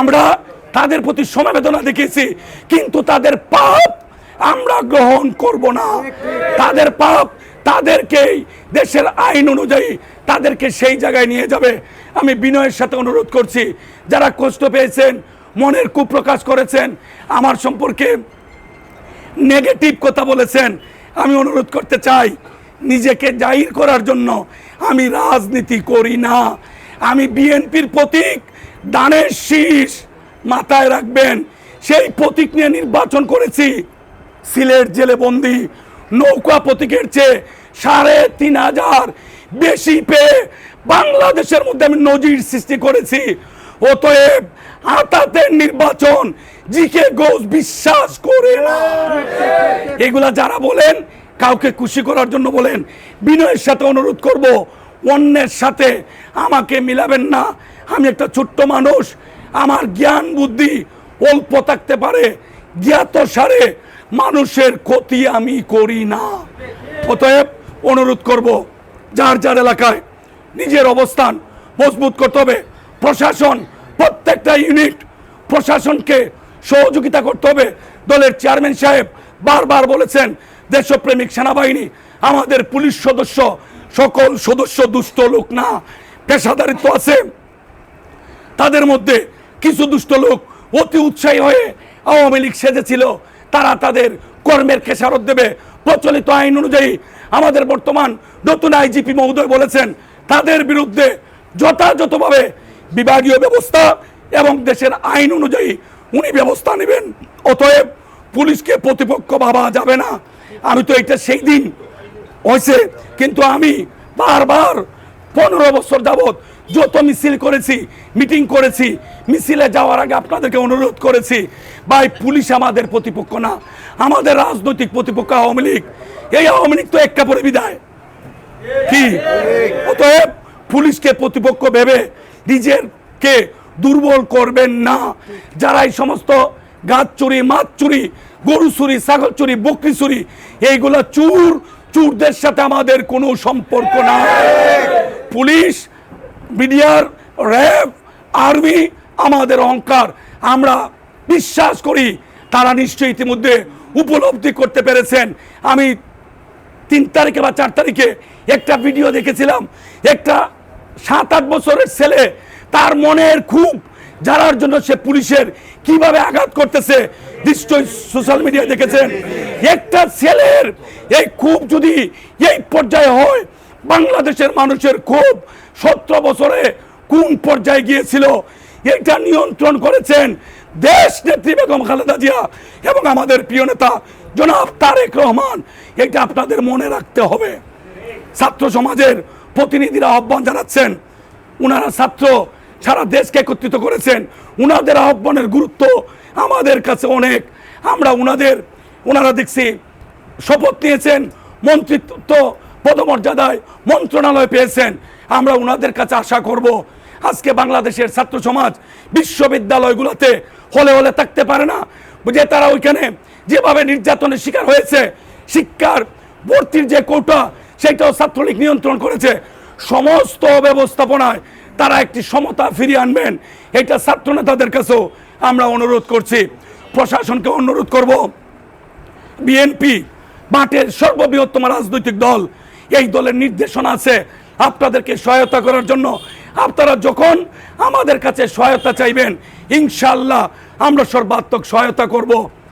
আমরা তাদের প্রতি সমবেদনা দেখেছি কিন্তু তাদের পাপ আমরা গ্রহণ করব না। তাদের পাপ তাদেরকেই দেশের আইন অনুযায়ী তাদেরকে সেই জায়গায় নিয়ে যাবে। আমি বিনয়ের সাথে অনুরোধ করছি, যারা কষ্ট পেয়েছেন, মনের কুপ্রকাশ করেছেন, আমার সম্পর্কে নেগেটিভ কথা বলেছেন, আমি অনুরোধ করতে চাই, নিজেকে জাহির করার জন্য আমি রাজনীতি করি না। আমি বিএনপির প্রতীক দানের শীষ মাথায় রাখবেন। সেই প্রতীক নিয়ে নির্বাচন করেছি। সিলেট জেলে বন্দি, নৌকা প্রতীকের চেয়ে সাড়ে তিন হাজার বেশি পেয়ে বাংলাদেশের মধ্যে আমি নজির সৃষ্টি করেছি। অতএব আতাতের নির্বাচন জিকে ঘোষ বিশ্বাস করে না। এগুলা যারা বলেন, কাউকে খুশি করার জন্য বলেন, বিনয়ের সাথে অনুরোধ করব, অন্যের সাথে আমাকে মিলাবেন না। আমি একটা ছোট্ট মানুষ, আমার জ্ঞান বুদ্ধি অল্প থাকতে পারে, জ্ঞাত সারে মানুষের ক্ষতি আমি করি না। অতএব অনুরোধ করব, যার যার এলাকায় নিজের অবস্থান মজবুত করতে হবে, প্রশাসন, প্রত্যেকটা ইউনিট প্রশাসনকে সহযোগিতা করতে হবে। দলের চেয়ারম্যান সাহেব বারবার বলেছেন, দেশপ্রেমিক সেনাবাহিনী আমাদের পুলিশ সদস্য, সকল সদস্য দুষ্ট লোক না, পেশাদারিত্ব আছে। তাদের মধ্যে কিছু দুষ্ট লোক অতি উৎসাহী হয়ে আওয়ামী লীগ সেজেছিল। তারা তাদের কর্মের খেসারত দেবে। প্রচলিত আইন অনুযায়ী আমাদের বর্তমান নতুন আইজিপি মহোদয় বলেছেন, তাদের বিরুদ্ধে যথাযথভাবে বিভাগীয় ব্যবস্থা এবং দেশের আইন অনুযায়ী উনি ব্যবস্থা নেবেন। অতএব পুলিশকে প্রতিপক্ষ ভাবা যাবে না। আমি তো এটা সেই দিন হয়েছে, কিন্তু আমি বারবার পনেরো বছর যাবৎ যত মিছিল করেছি, মিটিং করেছি, মিছিলে যাওয়ার আগে আপনাদেরকে অনুরোধ করেছি, ভাই, পুলিশ আমাদের প্রতিপক্ষ না, আমাদের রাজনৈতিক প্রতিপক্ষ আওয়ামী লীগ। এই আওয়ামী লীগ তো একটা কাপড়ে বিদায়। কি? অতএব পুলিশকে প্রতিপক্ষ ভেবে নিজেরকে দুর্বল করবেন না। যারা এই সমস্ত গাছ চুরি, মাছ চুরি, গরু চুরি, ছাগল চুরি, বকরি চুরি, এইগুলো চুর, চুরদের সাথে আমাদের কোনো সম্পর্ক না পুলিশ মিডিয়ার র্যাব, আর্মি, আমাদের অহংকার। আমরা বিশ্বাস করি তারা নিশ্চয়ই ইতিমধ্যে উপলব্ধি করতে পেরেছেন। আমি তিন তারিখে বা চার তারিখে একটা ভিডিও দেখেছিলাম। একটা সাত আট বছরের ছেলে, তার মনের খুব, জানার জন্য সে পুলিশের কীভাবে আঘাত করতেছে, নিশ্চয়ই সোশ্যাল মিডিয়া দেখেছেন। একটা ছেলের এই খুব যদি এই পর্যায়ে হয় বাংলাদেশের মানুষের খুব সতেরো বছরে কোন পর্যায়ে গিয়েছিল, এটা নিয়ন্ত্রণ করেছেন দেশ নেত্রী বেগম খালেদা জিয়া এবং আমাদের প্রিয় নেতা জনাব তারেক রহমান। এটা আপনাদের মনে রাখতে হবে। ছাত্র সমাজের প্রতিনিধিরা আহ্বান জানাচ্ছেন ওনারা ছাত্র সারা দেশকে একত্রিত করেছেন। ওনাদের আহ্বানের গুরুত্ব আমাদের কাছে অনেক। আমরা ওনাদের ওনারা দেখছি শপথ নিয়েছেন মন্ত্রিত্ব পদমর্যাদায় মন্ত্রণালয় পেয়েছেন। আমরা ওনাদের কাছে আশা করব, আজকে বাংলাদেশের ছাত্র সমাজ বিশ্ববিদ্যালয়গুলোতে হলে হলে থাকতে পারে না। যে তারা ওইখানে যেভাবে নির্যাতনের শিকার হয়েছে, শিক্ষার ভর্তির যে কোটা, সেটাও ছাত্রলীগ নিয়ন্ত্রণ করেছে। সমস্ত ব্যবস্থাপনায় তারা একটি সমতা ফিরিয়ে আনবেন, এটা ছাত্র নেতাদের কাছেও আমরা অনুরোধ করছি। প্রশাসনকে অনুরোধ করব, বিএনপি, মাঠের সর্ববৃহত্তম রাজনৈতিক দল এই দলের নির্দেশনা আছে। আপনাদেরকে সহায়তা করার জন্য আপনারা যখন আমাদের কাছে সহায়তা চাইবেন ইনশাল্লাহ আমরা সর্বাত্মক সহায়তা করব।